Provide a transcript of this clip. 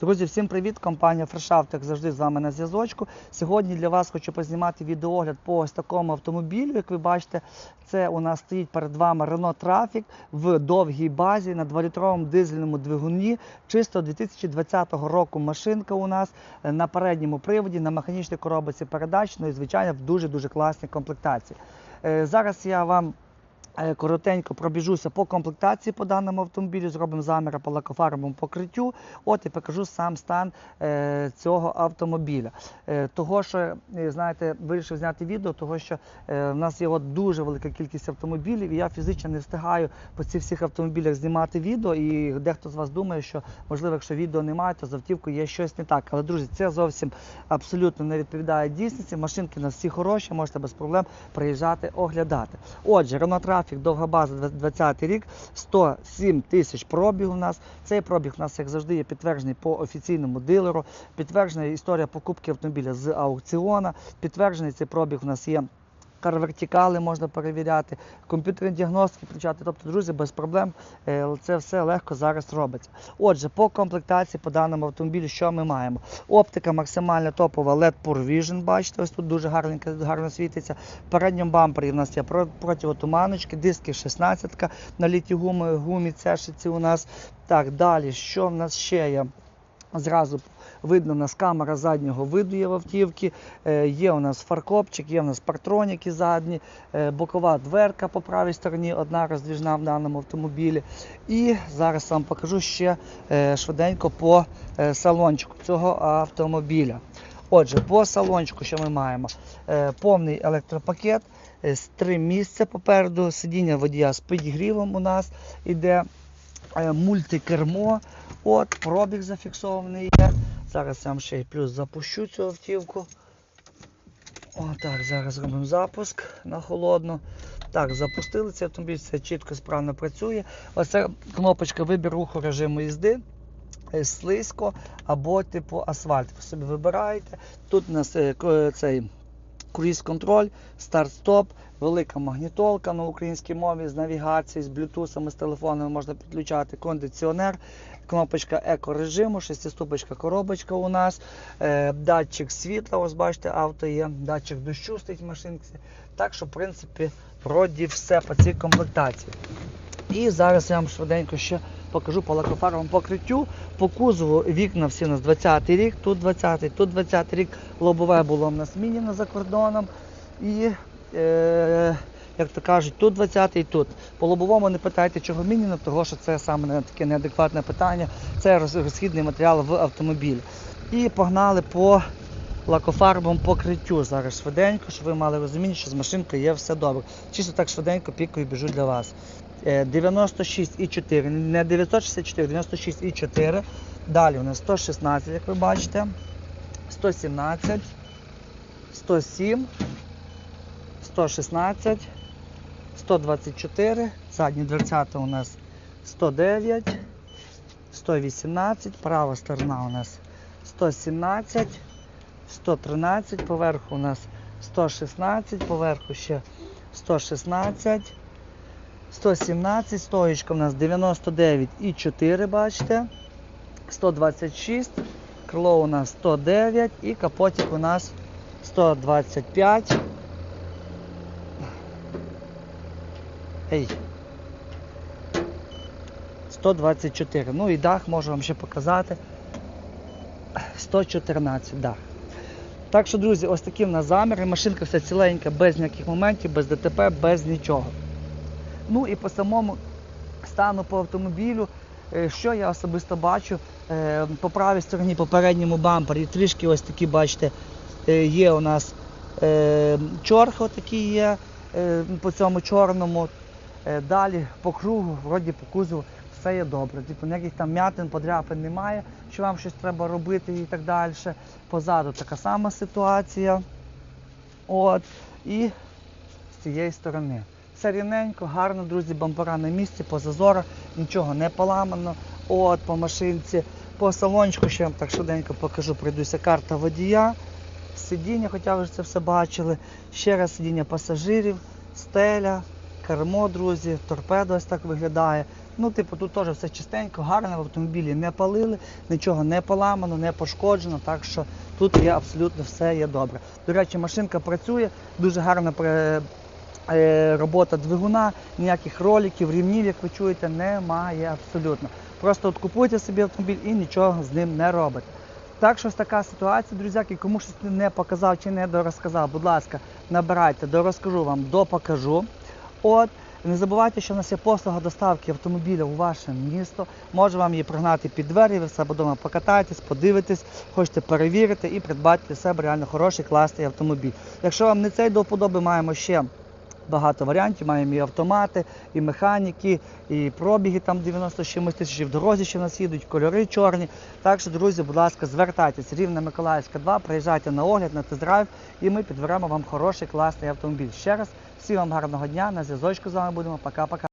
Друзі, всім привіт! Компанія Фрешафт, як завжди, з вами на зв'язочку. Сьогодні для вас хочу познімати відеогляд по ось такому автомобілю. Як ви бачите, це у нас стоїть перед вами Renault Trafic в довгій базі на 2-літровому дизельному двигуні. Чисто 2020 року машинка у нас на передньому приводі, на механічній коробці передач, ну і звичайно в дуже-дуже класній комплектації. Е, Зараз я вам Коротенько пробіжуся по комплектації по даному автомобілю, зробимо заміри по лакофарбовому покриттю. От і покажу сам стан е, цього автомобіля. Е, того, що е, знаєте, вирішив зняти відео, того що в нас є от дуже велика кількість автомобілів, і я фізично не встигаю по цих всіх автомобілях знімати відео. І дехто з вас думає, що можливо, якщо відео немає, то з автівкою є щось не так. Але друзі, це зовсім абсолютно не відповідає дійсності. Машинки у нас всі хороші, можете без проблем приїжджати оглядати. Отже, Renault Trafic, довга база 20 рік, 107 тисяч пробіг у нас. Цей пробіг у нас, як завжди, є підтверджений по офіційному дилеру. Підтверджена історія покупки автомобіля з аукціона. Підтверджений цей пробіг у нас є. Карвертикали можна перевіряти, комп'ютерні діагностики включати. Тобто, друзі, без проблем е, це все легко зараз робиться. Отже, по комплектації по даному автомобілю, що ми маємо? Оптика максимально топова LED Pure Vision, бачите, ось тут дуже гарненько, гарно світиться. В передньому бампері у нас є про- противотуманочки, диски 16 на літій гумі, гумі цешиці у нас. Так, далі, що в нас ще є? Зразу видно, у нас камера заднього виду є в автівці, е, є у нас фаркопчик, є у нас партроніки задні, е, бокова дверка по правій стороні, одна роздвіжна в даному автомобілі. І зараз вам покажу ще е, швиденько по салончику цього автомобіля. Отже, по салончику, що ми маємо? Повний електропакет, з три місця попереду, сидіння водія з підігрівом у нас іде мультикермо. От, пробіг зафіксований є. Зараз я вам ще й плюс запущу цю автівку. Отак, зараз робимо запуск на холодну. Так, запустили цей автомобіль, все чітко, справно працює. Оце кнопочка вибір руху режиму їзди. е, Слизько або типу асфальт. Ви собі вибираєте. Тут у нас е, цей круїз контроль, старт-стоп, велика магнітолка на українській мові з навігацією, з блютусами, з телефонами можна підключати, кондиціонер, кнопочка екорежиму, шестиступочка коробочка у нас, е, датчик світла, ось бачите, авто є, датчик дощу стоїть в машинці. Так що, в принципі, вроді все по цій комплектації. І зараз я вам швиденько ще покажу по лакофаровому покриттю. По кузову вікна всі у нас 20-й рік, тут 20-й, тут 20-й рік. Лобове було в нас міняно за кордоном. І, е, як то кажуть, тут 20 і тут. По лобовому не питайте, чого міняно, тому що це саме таке неадекватне питання. Це розхідний матеріал в автомобілі. І погнали по лакофарбовому покриттю зараз швиденько, щоб ви мали розуміння, що з машинкою є все добре. Чисто так швиденько пікою біжу для вас. Е, 96,4, не 964, 96,4. Далі у нас 116, як ви бачите. 117, 107, 116, 124, задні дверцята у нас 109, 118, права сторона у нас 117, 113, поверху у нас 116, поверху ще 116, 117, стоїчка у нас 99,4, бачите, 126, крило у нас 109 і капотик у нас 125. Ей. 124. Ну і дах можу вам ще показати. 114 дах. Так що, друзі, ось такі в нас заміри. Машинка вся ціленька, без ніяких моментів, без ДТП, без нічого. Ну і по самому стану по автомобілю, е, що я особисто бачу, е, по правій стороні, по передньому бампері, трішки ось такі, бачите, е, є у нас чорхи такі є по цьому чорному. Е, Далі по кругу, вроді по кузову, все є добре. Типу ніяких там м'ятин, подряпин немає, що вам щось треба робити і так далі. Позаду така сама ситуація. От. І з цієї сторони. Все рівненько, гарно, друзі, бампера на місці, по зазорах, нічого не поламано. От, по машинці, по салончику, ще вам так швиденько покажу, пройдуся карта водія, сидіння, хоча ви це все бачили. Ще раз сидіння пасажирів, стеля, кермо, друзі, торпедо ось так виглядає. Ну, типу, тут теж все чистенько, гарно, в автомобілі не палили, нічого не поламано, не пошкоджено, так що тут є абсолютно все є добре. До речі, машинка працює, дуже гарна е, робота двигуна, ніяких роликів, рівнів, як ви чуєте, немає абсолютно. Просто от купуйте собі автомобіль і нічого з ним не робите. Так що ось така ситуація, друзяки, кому щось не показав чи не дорозказав, будь ласка, набирайте, дорозкажу вам, допокажу. От, не забувайте, що в нас є послуга доставки автомобіля у ваше місто. Може вам її прогнати під двері, ви в себе вдома покатаєтесь, подивитесь, хочете перевірити і придбати для себе реально хороший, класний автомобіль. Якщо вам не цей до вподоби, маємо ще багато варіантів. Маємо і автомати, і механіки, і пробіги там 90 чимось тисяч, в дорозі ще в нас їдуть, кольори чорні. Так що, друзі, будь ласка, звертайтесь. Рівна Миколаївська 2, приїжджайте на огляд, на тест-драйв, і ми підберемо вам хороший, класний автомобіль. Ще раз, всім вам гарного дня, на зв'язочку з вами будемо. Пока-пока.